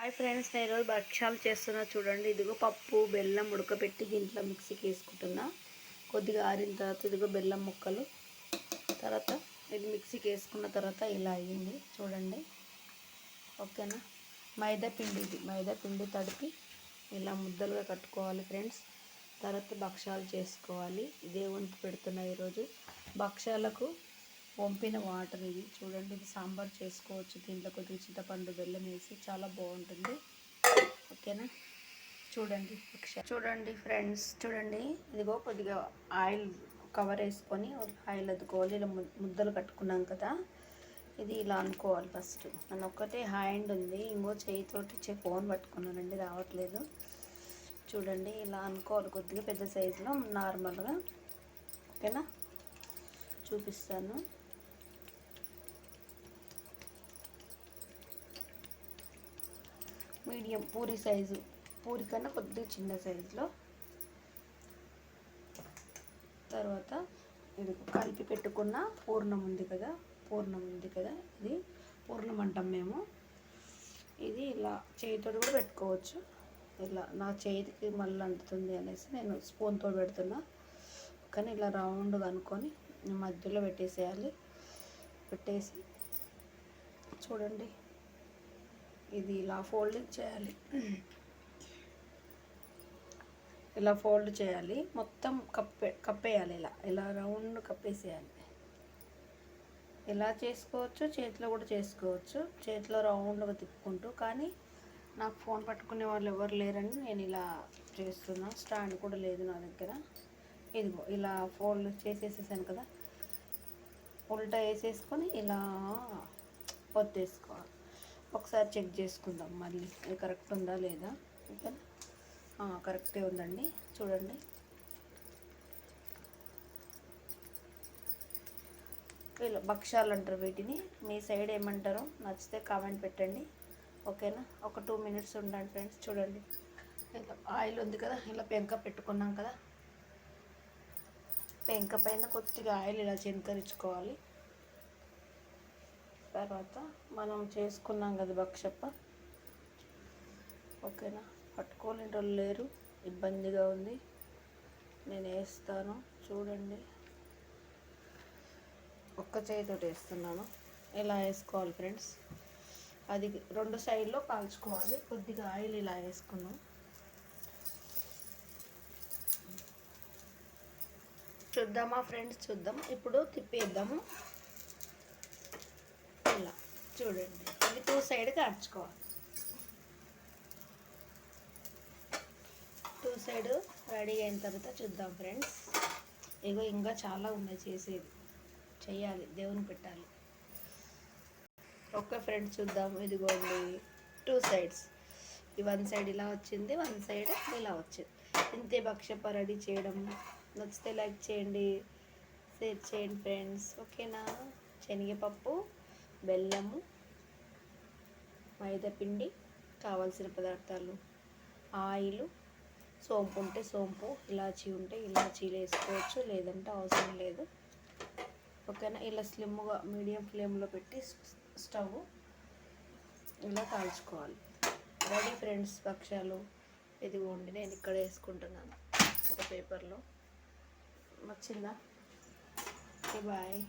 Hi friends నేను ఈరోజు భక్ష్యాలు చేస్తున్నా చూడండి. ఇదిగో పప్పు బెల్లం ఉడకబెట్టి దీంట్లో మిక్సీకి వేసుకుంటున్నా కొద్దిగా ఆరిన తర్వాత ఇదిగో బెల్లం ముక్కలు. తర్వాత ఇది మిక్సీకి వేసుకున్న తర్వాత ఇలా అయ్యింది చూడండి. ఓకేనా? మైదా పిండి ఇది. మైదా పిండి తడిపి ఇలా ముద్దలుగా కట్టుకోవాలి ఫ్రెండ్స్. తర్వాత భక్ష్యాలు చేసుకోవాలి. దేవునికి పెడుతున్నా ఈరోజు భక్ష్యాలకు వంపిన వాటర్ ఇది. చూడండి ఇది సాంబార్ చేసుకోవచ్చు. దీంట్లో కొద్దిగా చింతపండు బెల్లం వేసి చాలా బాగుంటుంది. ఓకేనా? చూడండి చూడండి ఫ్రెండ్స్ చూడండి. ఇదిగో కొద్దిగా ఆయిల్ కవర్ వేసుకొని ఆయిల్ అద్దుకోవాలి. ఇలా ముద్దలు కట్టుకున్నాం కదా. ఇది ఇలా అనుకోవాలి ఫస్ట్. నన్ను ఒక్కటే హ్యాండ్ ఉంది. ఇంకో చేయితోటి చే ఫోన్ పట్టుకున్నానండి రావట్లేదు. చూడండి ఇలా అనుకోవాలి కొద్దిగా పెద్ద సైజులో నార్మల్గా. ఓకేనా? చూపిస్తాను. Medium puri size. పూరి కన్నా కొద్దిగా చిన్న సైజులో. తర్వాత ఇది కలిపి పెట్టుకున్న పూర్ణం ఉంది కదా పూర్ణం ఉంది కదా ఇది. పూర్ణం అంటాం మేము. ఇది ఇలా చేతితో కూడా పెట్టుకోవచ్చు. ఇలా నా చేతికి మళ్ళీ అంటుతుంది అనేసి నేను స్పూన్తో పెడుతున్నా. కానీ ఇలా రౌండ్గా అనుకొని మధ్యలో పెట్టేసేయాలి. పెట్టేసి చూడండి. ఇది ఇలా ఫోల్డింగ్ చేయాలి. ఇలా ఫోల్డ్ చేయాలి. మొత్తం కప్పే కప్పేయాలి ఇలా. ఇలా రౌండ్ కప్పేసేయాలి. ఇలా చేసుకోవచ్చు చేతిలో కూడా చేసుకోవచ్చు. చేతిలో రౌండ్గా తిప్పుకుంటూ. కానీ నాకు ఫోన్ పట్టుకునే వాళ్ళు ఎవరు లేరని నేను ఇలా చేస్తున్నా. స్టాండ్ కూడా లేదు నా దగ్గర. ఇదిగో ఇలా ఫోల్డ్ చేసేసేసాను కదా. ఉల్టా వేసేసుకొని ఇలా ఒత్తేసుకోవాలి. ఒకసారి చెక్ చేసుకుందాం మళ్ళీ అది కరెక్ట్ ఉందా లేదా. ఓకేనా? కరెక్టే ఉందండి. చూడండి. వీళ్ళు భక్ష్యాలు అంటారు వీటిని. మీ సైడ్ ఏమంటారో నచ్చితే కామెంట్ పెట్టండి. ఓకేనా? ఒక టూ మినిట్స్ ఉండండి ఫ్రెండ్స్ చూడండి. ఇలా ఆయిల్ ఉంది కదా ఇలా పెంక పెట్టుకున్నాం కదా. పెంక పైన కొద్దిగా ఆయిల్ ఇలా చెంకరించుకోవాలి తర్వాత మనం చేసుకున్నాం కదా భక్షప్ప ఓకేనా? పట్టుకోలేని వాళ్ళు లేరు. ఇబ్బందిగా ఉంది. నేను వేస్తాను. చూడండి. ఒక్క చేతితోటి వేస్తున్నాను. ఇలా వేసుకోవాలి ఫ్రెండ్స్? అది రెండు సైడ్లో కాల్చుకోవాలి. కొద్దిగా ఆయిల్ ఇలా వేసుకున్నాం. చూద్దామా ఫ్రెండ్స్? చూద్దాం. ఇప్పుడు తిప్పేద్దాము. చూడండి. ఇవి టూ సైడ్ కాల్చుకోవాలి టూ సైడ్ రెడీ అయిన తర్వాత చూద్దాం ఫ్రెండ్స్. ఇగో ఇంకా చాలా ఉన్నాయి చేసేది చెయ్యాలి దేవుని పెట్టాలి. ఒక్క ఫ్రెండ్స్ చూద్దాం ఇదిగోండి. టూ సైడ్స్ ఈ వన్ సైడ్ ఇలా వచ్చింది వన్ సైడ్ ఇలా వచ్చింది. ఇంతే భక్షప రెడీ చేయడం. నచ్చితే లైక్ చేయండి షేర్ చేయండి ఫ్రెండ్స్. ఓకేనా? శనగపప్పు బెల్లము మైదాపిండి కావాల్సిన పదార్థాలు ఆయిల్ సోంపు ఉంటే సోంపు ఇలాచీ ఉంటే ఇలాచీలు వేసుకోవచ్చు లేదంటే అవసరం లేదు. ఓకేనా? ఇలా స్లిమ్గా మీడియం ఫ్లేమ్లో పెట్టి స్టవ్ ఇలా కాల్చుకోవాలి. రెడీ ఫ్రెండ్స్ పక్షాలు ఇదిగోండి నేను ఇక్కడ వేసుకుంటున్నాను ఒక పేపర్లో. వచ్చిందా బాయ్.